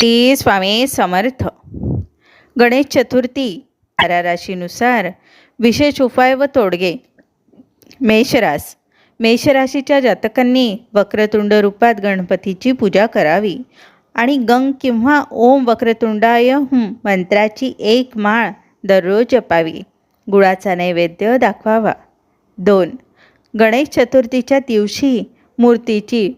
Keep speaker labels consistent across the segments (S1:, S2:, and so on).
S1: ती स्वामी समर्थ. गणेश चतुर्थी तारा राशीनुसार विशेष उपाय व तोडगे. मेषरास. मेषराशीच्या जातकांनी वक्रतुंड रूपात गणपतीची पूजा करावी आणि गंग किंवा ओम वक्रतुंडाय हुं मंत्राची एक माळ दररोज जपावी. गुळाचा नैवेद्य दाखवावा. दोन. गणेश चतुर्थीच्या दिवशी मूर्तीची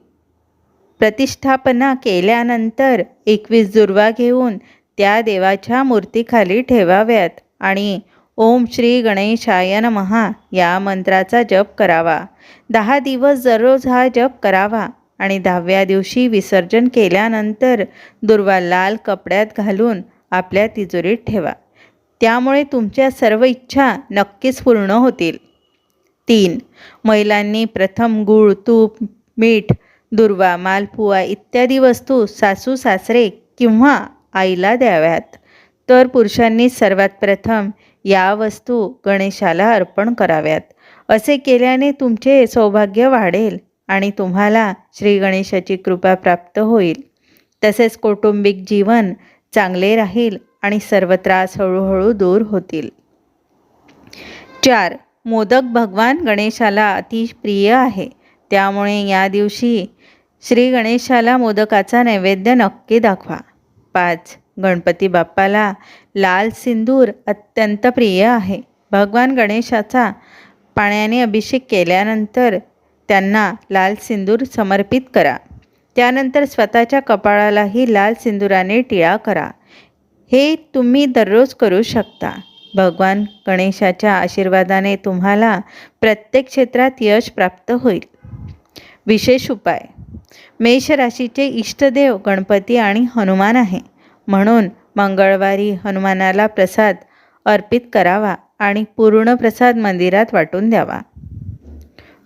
S1: प्रतिष्ठापना केल्यानंतर एकवीस दुर्वा घेऊन त्या देवाच्या मूर्तीखाली ठेवाव्यात आणि ओम श्री गणेशाय महा या मंत्राचा जप करावा. दहा दिवस दररोज हा जप करावा आणि दहाव्या दिवशी विसर्जन केल्यानंतर दुर्वा लाल कपड्यात घालून आपल्या तिजोरीत ठेवा. त्यामुळे तुमच्या सर्व इच्छा नक्कीच पूर्ण होतील. तीन. महिलांनी प्रथम गूळ तूप मीठ दुर्वा मालपुआ इत्यादी वस्तू सासू सासरे किंवा आईला द्याव्यात. तर पुरुषांनी सर्वात प्रथम या वस्तू गणेशाला अर्पण कराव्यात. असे केल्याने तुमचे सौभाग्य वाढेल आणि तुम्हाला श्री गणेशाची कृपा प्राप्त होईल. तसेच कौटुंबिक जीवन चांगले राहील आणि सर्व त्रास हळूहळू दूर होतील. चार मोदक भगवान गणेशाला अतिप्रिय आहे. त्यामुळे या दिवशी श्री गणेशाला मोदकाचा नैवेद्य नक्की दाखवा. पाच गणपती बाप्पाला लाल सिंदूर अत्यंत प्रिय आहे. भगवान गणेशाचा पाण्याने अभिषेक केल्यानंतर त्यांना लाल सिंदूर समर्पित करा. त्यानंतर स्वतःच्या कपाळालाही लाल सिंदुराने टिळा करा. हे तुम्ही दररोज करू शकता. भगवान गणेशाच्या आशीर्वादाने तुम्हाला प्रत्येक क्षेत्रात यश प्राप्त होईल. विशेष उपाय मेषराशीचे इष्टदेव गणपती आणि हनुमान आहे. म्हणून मंगळवारी हनुमानाला प्रसाद अर्पित करावा आणि पूर्ण प्रसाद मंदिरात वाटून द्यावा.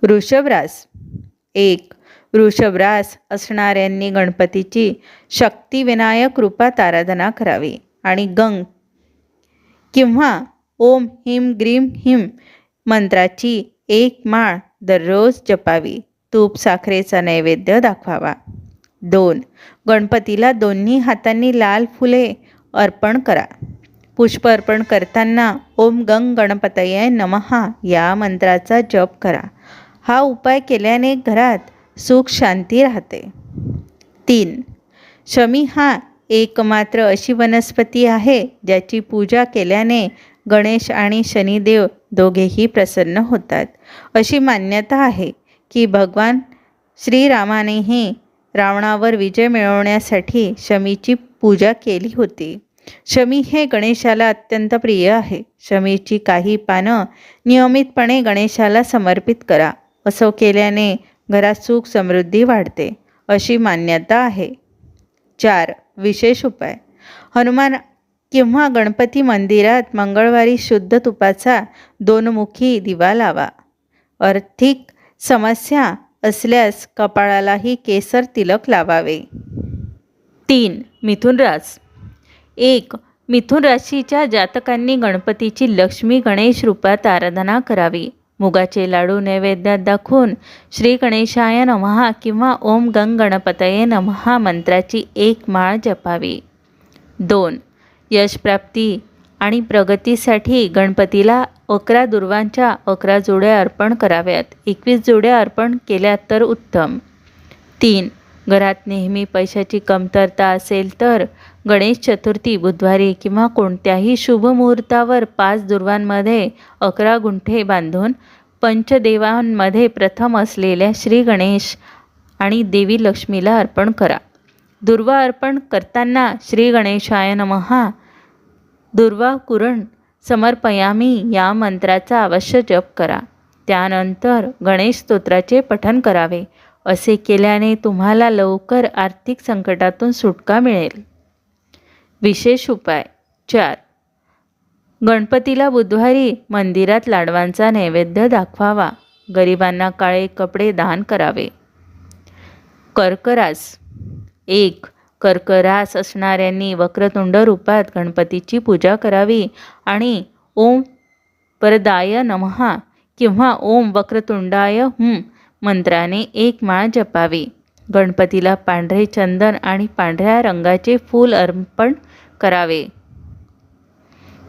S1: वृषभरास एक वृषभरास असणाऱ्यांनी गणपतीची शक्तिविनायक रूपात आराधना करावी आणि गंग किंवा ओम हिम ग्रीम हिम मंत्राची एक माळ दररोज जपावी. तूप साखरेचा नैवेद्य दाखवावा. दोन गणपतीला दोन्ही हातांनी लाल फुले अर्पण करा. पुष्प अर्पण करताना ओम गंग गणपतये नमहा या मंत्राचा जप करा. हा उपाय केल्याने घरात सुख शांती राहते. तीन शमी हा एकमात्र अशी वनस्पती आहे ज्याची पूजा केल्याने गणेश आणि शनिदेव दोघेही प्रसन्न होतात अशी मान्यता आहे. की भगवान श्रीरामानेही रावणावर विजय मिळवण्यासाठी शमीची पूजा केली होती. शमी हे गणेशाला अत्यंत प्रिय आहे. शमीची काही पानं नियमितपणे गणेशाला समर्पित करा. असं केल्याने घरात सुख समृद्धी वाढते अशी मान्यता आहे. चार विशेष उपाय. हनुमान किंवा गणपती मंदिरात मंगळवारी शुद्ध तुपाचा दोनमुखी दिवा लावा. आर्थिक समस्या असल्यास कपाळालाही केसर तिलक लावावे. तीन मिथुन रास. एक मिथुन राशीच्या जातकांनी गणपतीची लक्ष्मी गणेश रूपात आराधना करावी. मुगाचे लाडू नैवेद्यात दाखवून श्री गणेशाय नमहा किंवा ओम गंग गणपतये नमहा मंत्राची एक माळ जपावी. दोन यशप्राप्ती आणि प्रगतीसाठी गणपतीला अकरा दुर्वांच्या अकरा जोड्या अर्पण कराव्यात. एकवीस जोड्या अर्पण केल्या तर उत्तम. तीन. घरात नेहमी पैशाची कमतरता असेल तर गणेश चतुर्थी बुधवारी किंवा कोणत्याही शुभ मुहूर्तावर पाच दुर्वांमध्ये अकरा गुंठे बांधून पंचदेवांमध्ये प्रथम असलेल्या श्री गणेश आणि देवी लक्ष्मीला अर्पण करा. दुर्वा अर्पण करताना श्री गणेशाय नमहा दुर्वा कुरण समर्पयामी या मंत्राचा अवश्य जप करा. त्यानंतर गणेश स्तोत्राचे पठन करावे. असे केल्याने तुम्हाला लवकर आर्थिक संकटातून सुटका मिळेल. विशेष उपाय. चार. गणपतीला बुधवारी मंदिरात लाडवांचा नैवेद्य दाखवावा. गरिबांना काळे कपडे दान करावे. कर्करास. एक. कर्करास असणाऱ्यांनी वक्रतुंड रूपात गणपतीची पूजा करावी. आणि ओम परदाय नमहा किंवा ओम वक्रतुंडाय हुं मंत्राने एक माळ जपावी. गणपतीला पांढरे चंदन आणि पांढऱ्या रंगाचे फूल अर्पण करावे.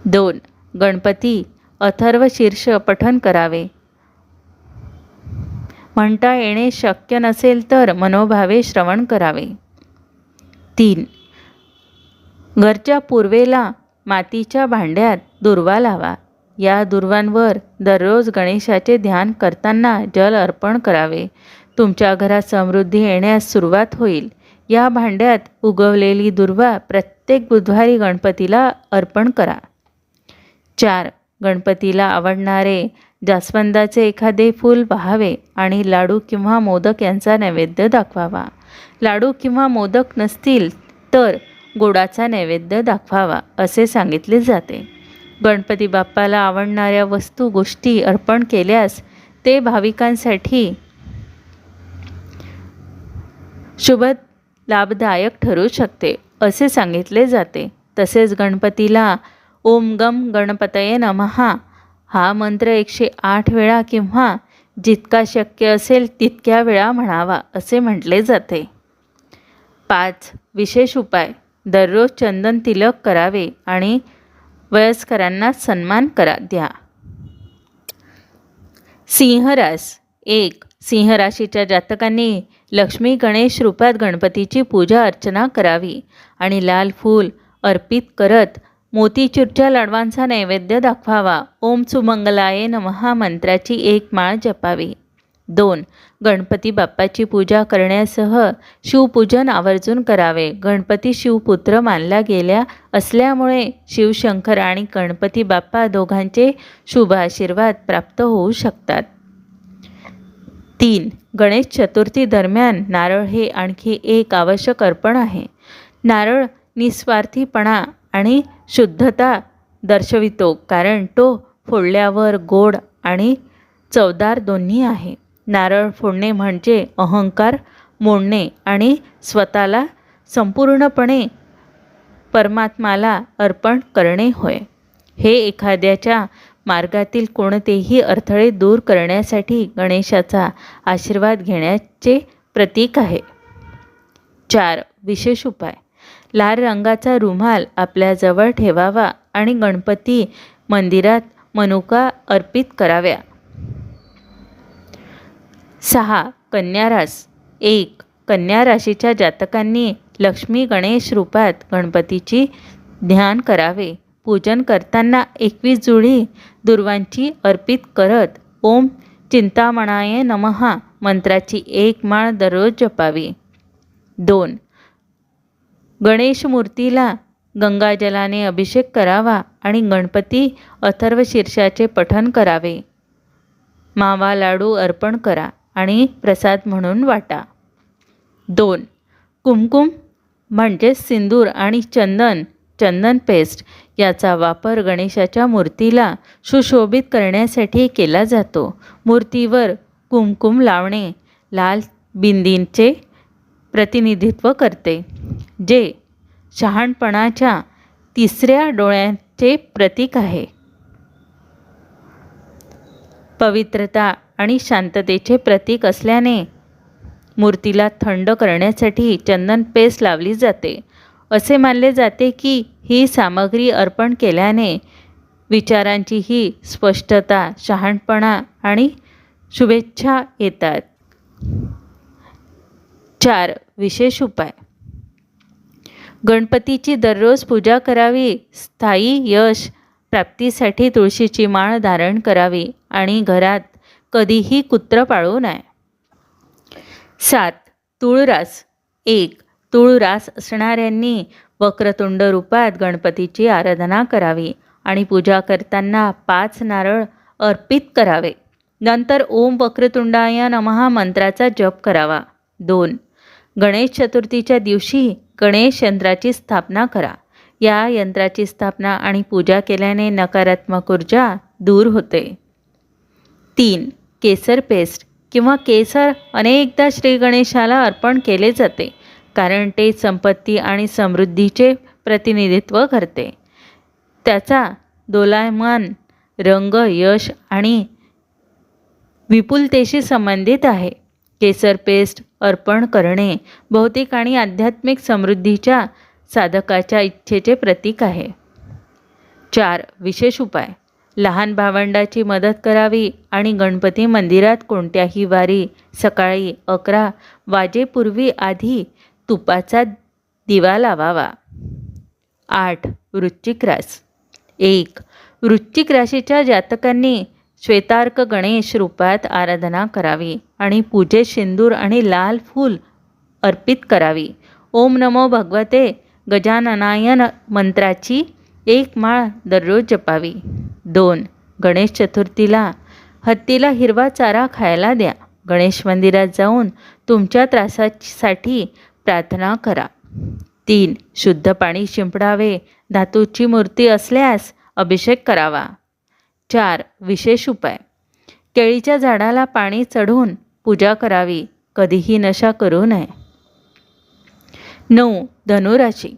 S1: दोन. गणपती अथर्व शीर्ष पठन करावे. म्हणता येणे शक्य नसेल तर मनोभावे श्रवण करावे. तीन. घरच्या पूर्वेला मातीच्या भांड्यात दुर्वा लावा. या दुर्वांवर दररोज गणेशाचे ध्यान करताना जल अर्पण करावे. तुमच्या घरात समृद्धी येण्यास सुरुवात होईल. या भांड्यात उगवलेली दुर्वा प्रत्येक बुधवारी गणपतीला अर्पण करा. चार. गणपतीला आवडणारे जास्वंदाचे एखादे फूल पहावे आणि लाडू किंवा मोदक यांचा नैवेद्य दाखवावा. लाडू किंवा मोदक नसतील तर गोडाचा नैवेद्य दाखवावा असे सांगितले जाते. गणपती बाप्पाला आवडणाऱ्या वस्तू गोष्टी अर्पण केल्यास ते भाविकांसाठी शुभ लाभदायक ठरू शकते असे सांगितले जाते. तसेच गणपतीला ओम गम गणपतये नमहा हा मंत्र एकशे आठ वेळा किंवा जितका शक्य असेल तितक्या वेळा म्हणावा असे म्हटले जाते. पाच विशेष उपाय. दररोज चंदन तिलक करावे आणि वयस्करांना सन्मान करा द्या. सिंहरास. एक सिंहराशीच्या जातकांनी लक्ष्मी गणेश रूपात गणपतीची पूजा अर्चना करावी आणि लाल फूल अर्पित करत मोतीचूरच्या लाडवांचा नैवेद्य दाखवावा. ओम सुमंगलाय नमहा मंत्राची एक माळ जपावी. दोन. गणपती बाप्पाची पूजा करण्यासह शिवपूजन आवर्जून करावे. गणपती शिवपुत्र मानला गेल्या असल्यामुळे शिवशंकर आणि गणपती बाप्पा दोघांचे शुभ आशीर्वाद प्राप्त होऊ शकतात. तीन. गणेश चतुर्थी दरम्यान नारळ हे आणखी एक आवश्यक अर्पण आहे. नारळ निस्वार्थीपणा आणि शुद्धता दर्शवितो कारण तो फोडल्यावर गोड आणि चवदार दोन्ही आहे. नारळ फोडणे म्हणजे अहंकार मोडणे आणि स्वतःला संपूर्णपणे परमात्माला अर्पण करणे होय. हे एखाद्याच्या मार्गातील कोणतेही अडथळे दूर करण्यासाठी गणेशाचा आशीर्वाद घेण्याचे प्रतीक आहे. चार विशेष उपाय. लाल रंगाचा रुमाल आपल्याजवळ ठेवावा आणि गणपती मंदिरात मनुका अर्पित कराव्या. सहा. कन्या रास. एक. कन्या राशीच्या जातकांनी लक्ष्मी गणेश रूपात गणपतीची ध्यान करावे. पूजन करताना एकवीस जुळी दुर्वांची अर्पित करत ओम चिंतामणाय नमहा मंत्राची एक माळ दररोज जपावी. दोन. गणेश मूर्तीला गंगाजलाने अभिषेक करावा आणि गणपती अथर्व शीर्षाचे पठन करावे. मावा लाडू अर्पण करा आणि प्रसाद म्हणून वाटा. दोन. कुमकुम म्हणजेच सिंदूर आणि चंदन चंदन पेस्ट याचा वापर गणेशाच्या मूर्तीला सुशोभित करण्यासाठी केला जातो. मूर्तीवर कुमकुम लावणे लाल बिंदींचे प्रतिनिधित्व करते. जे शहाणपणाच्या तिसऱ्या डोळ्याचे प्रतीक आहे. पवित्रता आणि शांततेचे प्रतीक असल्याने मूर्तीला थंड करण्यासाठी चंदन पेस्ट लावली जाते. असे मानले जाते की ही सामग्री अर्पण केल्याने विचारांची ही स्पष्टता शहाणपणा आणि शुभेच्छा येतात. चार विशेष उपाय. गणपतीची दररोज पूजा करावी स्थायी यश प्राप्तीसाठी तुळशीची माळ धारण करावी आणि घरात कधीही कुत्र पाळू नये. सात तुळरास एक तुळरास असणाऱ्यांनी वक्रतुंड रूपात गणपतीची आराधना करावी आणि पूजा करताना पाच नारळ अर्पित करावे. नंतर ओम वक्रतुंडाय नमहा मंत्राचा जप करावा. दोन गणेश चतुर्थीच्या दिवशी गणेश यंत्राची स्थापना करा. या यंत्राची स्थापना आणि पूजा केल्याने नकारात्मक ऊर्जा दूर होते. तीन केसर पेस्ट किंवा केसर अनेकदा श्री गणेशाला अर्पण केले जाते कारण ते संपत्ती आणि समृद्धीचे प्रतिनिधित्व करते. त्याचा दोलायमान रंग यश आणि विपुलतेशी संबंधित आहे. केसर पेस्ट अर्पण करणे भौतिक आणि आध्यात्मिक समृद्धीच्या साधकाच्या इच्छेचे प्रतीक आहे. चार विशेष उपाय. लहान भावंडाची मदत करावी आणि गणपती मंदिरात कोणत्याही वारी सकाळी अकरा वाजेपूर्वी आधी तुपाचा दिवा लावावा. आठ वृश्चिक रास. एक वृश्चिक राशीच्या जातकांनी श्वेतार्क गणेश रूपात आराधना करावी. आणि पूजेत शेंदूर आणि लाल फूल अर्पित करावी. ओम नमो भगवते. गजाननायन मंत्राची एक माळ दररोज जपावी. दोन गणेश चतुर्थीला हत्तीला हिरवा चारा खायला द्या. गणेश मंदिरात जाऊन तुमच्या त्रासासाठी प्रार्थना करा. तीन शुद्ध पाणी शिंपडावे. धातूची मूर्ती असल्यास अभिषेक करावा. चार विशेष उपाय. केळीच्या झाडाला पाणी चढून पूजा करावी कधीही नशा करू नये. नऊ धनुराशी.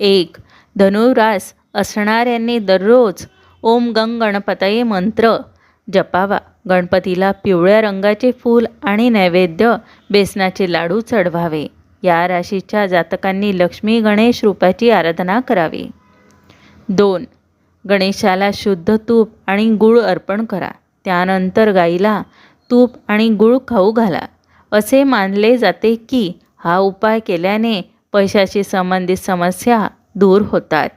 S1: एक धनुरास असणाऱ्यांनी दररोज ओम गंग गणपतये मंत्र जपावा. गणपतीला पिवळ्या रंगाचे फूल आणि नैवेद्य बेसनाचे लाडू चढवावे. या राशीच्या जातकांनी लक्ष्मी गणेश रूपाची आराधना करावी. दोन गणेशाला शुद्ध तूप आणि गूळ अर्पण करा. त्यानंतर गाईला तूप आणि गूळ खाऊ घाला. असे मानले जाते की हा उपाय केल्याने पैशाशी संबंधित समस्या दूर होतात.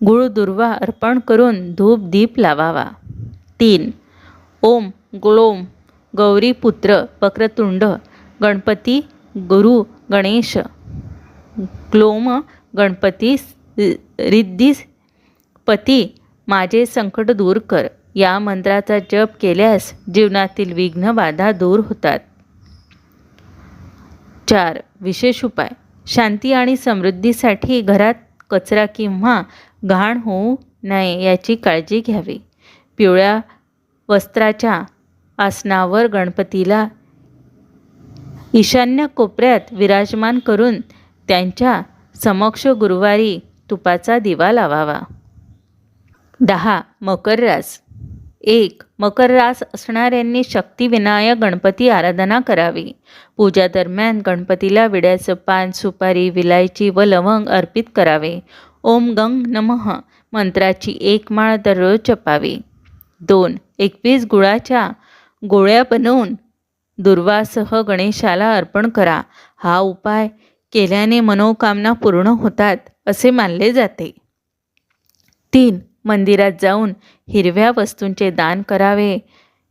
S1: गुळ दुर्वा अर्पण करून धूप दीप लावावा. तीन ओम ग्लोम गौरीपुत्र वक्रतुंड गणपती गुरु गणेश ग्लोम गणपती रिद्धी पती माझे संकट दूर कर. या मंत्राचा जप केल्यास जीवनातील विघ्न बाधा दूर होतात. चार विशेष उपाय. शांती आणि समृद्धीसाठी घरात कचरा किंवा घाण होऊ नये याची काळजी घ्यावी. पिवळ्या वस्त्राच्या आसनावर गणपतीला ईशान्य कोपऱ्यात विराजमान करून त्यांच्या समक्ष गुरुवारी तुपाचा दिवा लावावा. दहा मकर रास. एक मकर रास असणाऱ्यांनी शक्तिविनायक गणपती आराधना करावी. पूजा दरम्यान गणपतीला विड्याचं पान सुपारी विलायची व लवंग अर्पित करावे. ओम गंग नमः मंत्राची एक माळ दररोज जपावी. दोन एकवीस गुळाच्या गोळ्या बनवून दुर्वासह गणेशाला अर्पण करा. हा उपाय केल्याने मनोकामना पूर्ण होतात असे मानले जाते. तीन मंदिरात जाऊन हिरव्या वस्तूंचे दान करावे.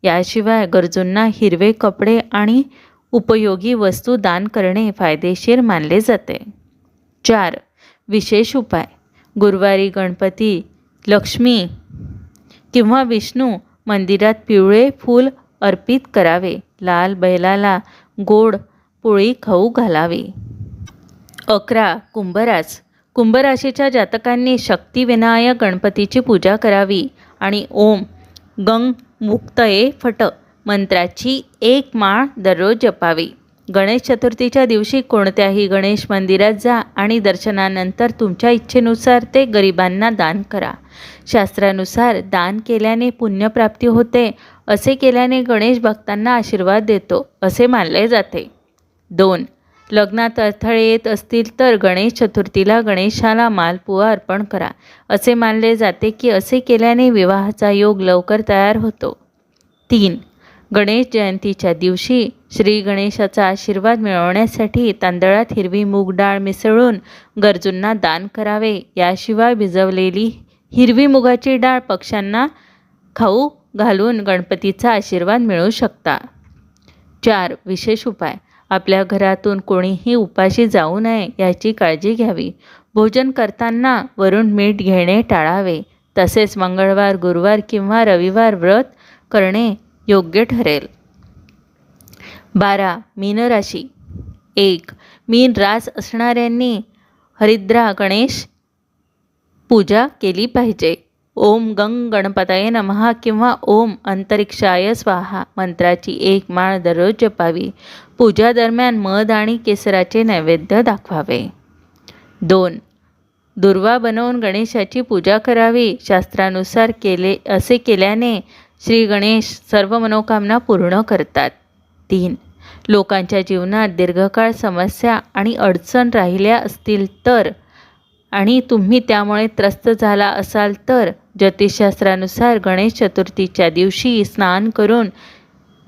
S1: याशिवाय गरजूंना हिरवे कपडे आणि उपयोगी वस्तू दान करणे फायदेशीर मानले जाते. चार विशेष उपाय. गुरुवारी गणपती लक्ष्मी किंवा विष्णू मंदिरात पिवळे फूल अर्पित करावे. लाल बैलाला गोड पोळी खाऊ घालावी. अकरा कुंभराज. कुंभराशीच्या जातकांनी शक्तिविनायक गणपतीची पूजा करावी आणि ओम गंग मुक्तये फट मंत्राची एक माळ दररोज जपावी. गणेश चतुर्थीच्या दिवशी कोणत्याही गणेश मंदिरात जा आणि दर्शनानंतर तुमच्या इच्छेनुसार ते गरिबांना दान करा. शास्त्रानुसार दान केल्याने पुण्यप्राप्ती होते असे केल्याने गणेश भक्तांना आशीर्वाद देतो असे मानले जाते. दोन लग्नात अडथळे येत असतील तर गणेश चतुर्थीला गणेशाला मालपुआ अर्पण करा. असे मानले जाते की असे केल्याने विवाहाचा योग लवकर तयार होतो. तीन. गणेश जयंतीच्या दिवशी श्री गणेशाचा आशीर्वाद मिळवण्यासाठी तांदळात हिरवी मूग डाळ मिसळून गरजूंना दान करावे. याशिवाय भिजवलेली हिरवी मुगाची डाळ पक्ष्यांना खाऊ घालून गणपतीचा आशीर्वाद मिळू शकता. चार. विशेष उपाय. आपल्या घरातून कोणीही उपाशी जाऊ नये याची काळजी घ्यावी. भोजन करताना वरून मीठ घेणे टाळावे. तसेच मंगळवार गुरुवार किंवा रविवार व्रत करणे योग्य ठरेल. बारा. मीन राशी. एक. मीन रास असणाऱ्यांनी हरिद्रा गणेश पूजा केली पाहिजे. ओम गंग गणपतये नमहा किंवा ओम अंतरिक्षाय स्वाहा. मंत्राची एक माळ दररोज जपावी. पूजा दरम्यान मध आणि केसराचे नैवेद्य दाखवावे. दोन. दुर्वा बनवून गणेशाची पूजा करावी. शास्त्रानुसार केले असे केल्याने श्री गणेश सर्व मनोकामना पूर्ण करतात. तीन. लोकांच्या जीवनात दीर्घकाळ समस्या आणि अडचण राहिल्या असतील तर आणि तुम्ही त्यामुळे त्रस्त झाला असाल तर ज्योतिषशास्त्रानुसार गणेश चतुर्थीच्या दिवशी स्नान करून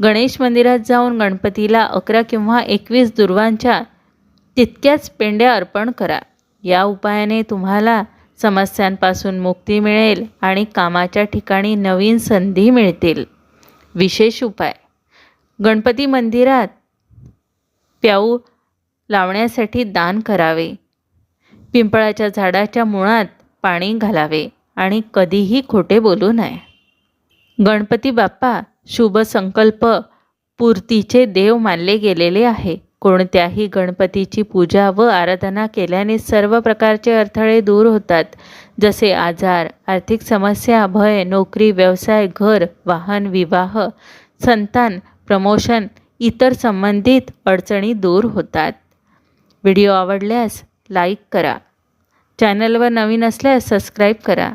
S1: गणेश मंदिरात जाऊन गणपतीला अकरा किंवा एकवीस दुर्वांच्या तितक्याच पेंड्या अर्पण करा. या उपायाने तुम्हाला समस्यांपासून मुक्ती मिळेल आणि कामाच्या ठिकाणी नवीन संधी मिळतील. विशेष उपाय. गणपती मंदिरात प्याऊ लावण्यासाठी दान करावे. पिंपळाच्या झाडाच्या मुळात पाणी घालावे आणि कधीही खोटे बोलू नये. गणपती बाप्पा शुभ संकल्प पूर्तीचे देव मानले गेलेले आहे. कोणत्याही गणपतीची पूजा व आराधना केल्याने सर्व प्रकारचे अडथळे दूर होतात. जसे आजार आर्थिक समस्या भय नोकरी व्यवसाय घर वाहन विवाह संतान प्रमोशन इतर संबंधित अडचणी दूर होतात. व्हिडिओ आवडल्यास लाईक करा. चॅनलवर नवीन असल्यास सबस्क्राईब करा.